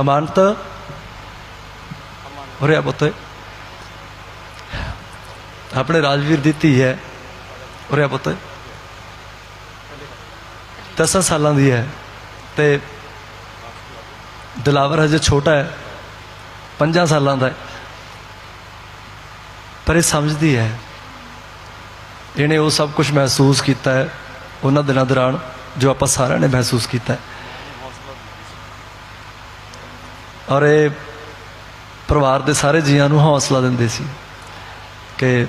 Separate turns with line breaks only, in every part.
ਅਮਾਨਤ ਉਰੇ ਆ ਪੁੱਤ ਆਪਣੇ ਰਾਜਵੀਰ ਦੀ ਧੀ ਹੈ ਉਰੇ ਆ ਪੁੱਤ ਦਸਾਂ ਸਾਲਾਂ ਦੀ ਹੈ ਤੇ ਦਿਲਾਵਰ ਹਜੇ ਛੋਟਾ ਹੈ ਪੰਜਾਂ ਸਾਲਾਂ ਦਾ ਹੈ ਪਰ ਇਹ ਸਮਝਦੀ ਹੈ ਇਹਨੇ ਉਹ ਸਭ ਕੁਝ ਮਹਿਸੂਸ ਕੀਤਾ ਹੈ ਉਹਨਾਂ ਦਿਨਾਂ ਦੌਰਾਨ ਜੋ ਆਪਾਂ ਸਾਰਿਆਂ ਨੇ ਮਹਿਸੂਸ ਕੀਤਾ ਹੈ ਔਰ ਇਹ ਪਰਿਵਾਰ ਦੇ ਸਾਰੇ ਜੀਆਂ ਨੂੰ ਹੌਸਲਾ ਦਿੰਦੇ ਸੀ ਕਿ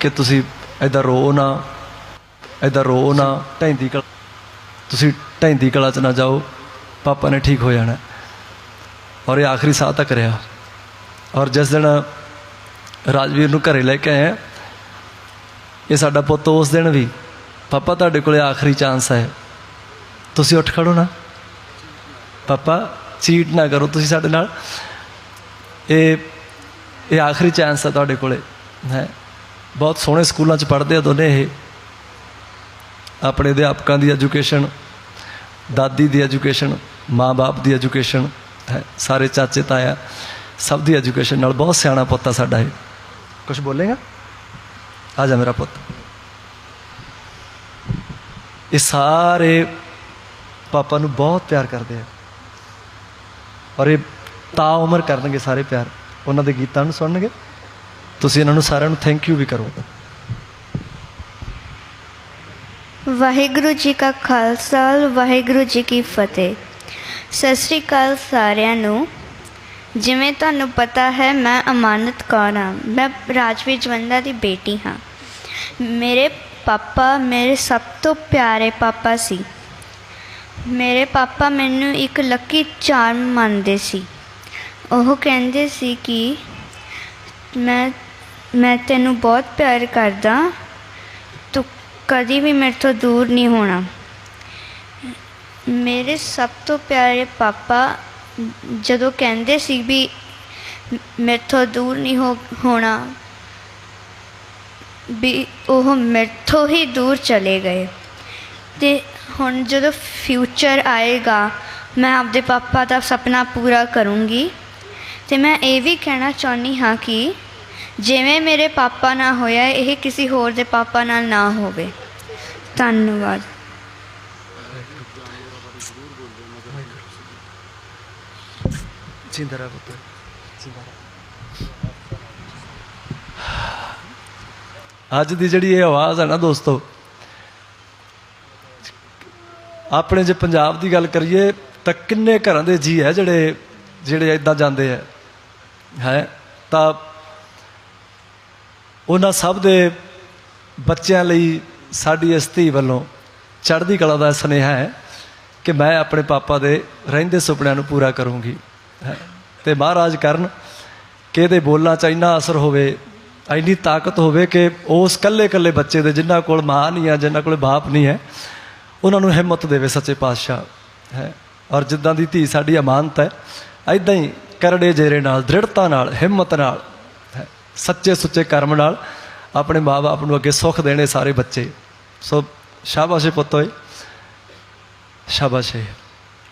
ਕਿ ਤੁਸੀਂ ਐਦਾਂ ਰੋ ਨਾ ਐਦਾਂ ਰੋ ਨਾ ਢੈਂਦੀ ਕਲਾ ਤੁਸੀਂ ਢੈਂਦੀ ਕਲਾ ਚ ਨਾ ਜਾਓ, ਪਾਪਾ ਨੇ ਠੀਕ ਹੋ ਜਾਣਾ। ਔਰ ਇਹ ਆਖਰੀ ਸਾਹ ਤੱਕ ਰਿਹਾ। ਔਰ ਜਿਸ ਦਿਨ ਰਾਜਵੀਰ ਨੂੰ ਘਰੇ ਲੈ ਕੇ ਆਏ, ਇਹ ਸਾਡਾ ਪੁੱਤ ਉਸ ਦਿਨ ਵੀ, ਪਾਪਾ, ਤੁਹਾਡੇ ਕੋਲੇ ਆਖਰੀ ਚਾਂਸ ਹੈ। ਤੁਸੀਂ ਉੱਠ ਖੜੋ ਨਾ। ਪਾਪਾ ਚੀਟ ਨਾ ਕਰੋ ਤੁਸੀਂ ਸਾਡੇ ਨਾਲ ਇਹ ਇਹ ਆਖਰੀ ਚਾਂਸ ਹੈ ਤੁਹਾਡੇ ਕੋਲੇ ਹੈ ਬਹੁਤ ਸੋਹਣੇ ਸਕੂਲਾਂ 'ਚ ਪੜ੍ਹਦੇ ਆ ਦੋਨੇ ਇਹ ਆਪਣੇ ਅਧਿਆਪਕਾਂ ਦੀ ਐਜੂਕੇਸ਼ਨ ਦਾਦੀ ਦੀ ਐਜੂਕੇਸ਼ਨ ਮਾਂ-ਬਾਪ ਦੀ ਐਜੂਕੇਸ਼ਨ ਹੈ ਸਾਰੇ ਚਾਚੇ ਤਾਇਆ ਸਭ ਦੀ ਐਜੂਕੇਸ਼ਨ ਨਾਲ ਬਹੁਤ ਸਿਆਣਾ ਪੁੱਤ ਆ ਸਾਡਾ ਇਹ ਕੁਝ ਬੋਲੇਗਾ ਆ ਜਾ ਮੇਰਾ ਪੁੱਤ ਇਹ ਸਾਰੇ ਪਾਪਾ ਨੂੰ ਬਹੁਤ ਪਿਆਰ ਕਰਦੇ ਆ ਔਰ ਇਹ ਤਾ ਉਮਰ ਕਰਨਗੇ ਸਾਰੇ ਪਿਆਰ। ਉਹਨਾਂ ਦੇ ਗੀਤਾਂ ਨੂੰ ਸੁਣਨਗੇ। ਤੁਸੀਂ ਇਹਨਾਂ ਨੂੰ ਸਾਰਿਆਂ ਨੂੰ ਥੈਂਕ ਯੂ ਵੀ ਕਰੋ।
ਵਾਹਿਗੁਰੂ ਜੀ ਕਾ ਖਾਲਸਾ, ਵਾਹਿਗੁਰੂ ਜੀ ਕੀ ਫਤਿਹ। ਸਤਿ ਸ੍ਰੀ ਅਕਾਲ ਸਾਰਿਆਂ ਨੂੰ। ਜਿਵੇਂ ਤੁਹਾਨੂੰ ਪਤਾ ਹੈ, ਮੈਂ ਅਮਾਨਤ ਕੌਰ ਹਾਂ। ਮੈਂ ਰਾਜਵੀਰ ਜਵੰਦਾ ਦੀ ਬੇਟੀ ਹਾਂ। ਮੇਰੇ ਪਾਪਾ ਮੇਰੇ ਸਭ ਤੋਂ ਪਿਆਰੇ ਪਾਪਾ ਸੀ। ਮੇਰੇ ਪਾਪਾ ਮੈਨੂੰ ਇੱਕ ਲੱਕੀ ਚਾਰਮ ਮੰਨਦੇ ਸੀ। ਉਹ ਕਹਿੰਦੇ ਸੀ ਕਿ ਮੈਂ ਮੈਂ ਤੈਨੂੰ ਬਹੁਤ ਪਿਆਰ ਕਰਦਾ, ਤੂੰ ਕਦੀ ਵੀ ਮੇਰੇ ਤੋਂ ਦੂਰ ਨਹੀਂ ਹੋਣਾ। ਮੇਰੇ ਸਭ ਤੋਂ ਪਿਆਰੇ ਪਾਪਾ ਜਦੋਂ ਕਹਿੰਦੇ ਸੀ ਵੀ ਮੇਰੇ ਤੋਂ ਦੂਰ ਨਹੀਂ ਹੋ, ਹੋਣਾ, ਵੀ ਉਹ ਮੇਰੇ ਤੋਂ ਹੀ ਦੂਰ ਚਲੇ ਗਏ। ਤੇ ਹੁਣ ਜਦੋਂ ਫਿਊਚਰ ਆਏਗਾ, ਮੈਂ ਆਪਦੇ ਪਾਪਾ ਦਾ ਸੁਪਨਾ ਪੂਰਾ ਕਰੂੰਗੀ। ਤੇ ਮੈਂ ਇਹ ਵੀ ਕਹਿਣਾ ਚਾਹੁੰਦੀ ਹਾਂ ਕਿ ਜਿਵੇਂ ਮੇਰੇ ਪਾਪਾ ਨਾਲ ਹੋਇਆ, ਇਹ ਕਿਸੇ ਹੋਰ ਦੇ ਪਾਪਾ ਨਾਲ ਨਾ ਹੋਵੇ। ਧੰਨਵਾਦ।
ਜਿੰਦਾ ਰਹਿ ਜਿੰਦਾ ਅੱਜ ਦੀ ਜਿਹੜੀ ਇਹ ਆਵਾਜ਼ ਹੈ ਨਾ ਦੋਸਤੋ ਆਪਣੇ ਜੇ ਪੰਜਾਬ ਦੀ ਗੱਲ ਕਰੀਏ, ਤਾਂ ਕਿੰਨੇ ਘਰਾਂ ਦੇ ਜੀ ਹੈ ਜਿਹੜੇ ਜਿਹੜੇ ਇਦਾਂ ਜਾਂਦੇ ਹੈ ਹੈ? ਤਾਂ ਉਹਨਾਂ ਸਭ ਦੇ ਬੱਚਿਆਂ ਲਈ ਸਾਡੀ ਇਸ ਧੀ ਵੱਲੋਂ ਚੜ੍ਹਦੀ ਕਲਾ ਦਾ ਸੁਨੇਹਾ ਹੈ ਕਿ ਮੈਂ ਆਪਣੇ ਪਾਪਾ ਦੇ ਰਹਿੰਦੇ ਸੁਪਨਿਆਂ ਨੂੰ ਪੂਰਾ ਕਰੂੰਗੀ। ਹੈਂ। ਤੇ ਮਹਾਰਾਜ ਕਰਨ ਕਿ ਇਹਦੇ ਬੋਲਾਂ 'ਚ ਇੰਨਾ ਅਸਰ ਹੋਵੇ, ਇੰਨੀ ਤਾਕਤ ਹੋਵੇ ਕਿ ਉਸ ਕੱਲੇ ਕੱਲੇ ਬੱਚੇ ਦੇ ਜਿਨ੍ਹਾਂ ਕੋਲ ਮਾਂ ਨਹੀਂ ਹੈ, ਜਿਨ੍ਹਾਂ ਕੋਲ ਬਾਪ ਨਹੀਂ ਹੈ ਉਹਨਾਂ ਨੂੰ ਹਿੰਮਤ ਦੇਵੇ ਸੱਚੇ ਪਾਤਸ਼ਾਹ ਹੈ। ਔਰ ਜਿੱਦਾਂ ਦੀ ਧੀ ਸਾਡੀ ਅਮਾਨਤ ਹੈ ਐਦਾਂ ਹੀ ਕਰੜੇ ਜੇਰੇ ਨਾਲ ਦ੍ਰਿੜਤਾ ਨਾਲ ਹਿੰਮਤ ਨਾਲ ਹੈ, ਸੱਚੇ ਸੁੱਚੇ ਕਰਮ ਨਾਲ ਆਪਣੇ ਮਾਪੇ ਨੂੰ ਅੱਗੇ ਸੁੱਖ ਦੇਣੇ ਸਾਰੇ ਬੱਚੇ। ਸੋ ਸ਼ਾਬਾਸ਼ੇ ਏ ਪੁੱਤ ਓਏ। ਸ਼ਾਬਾਸ਼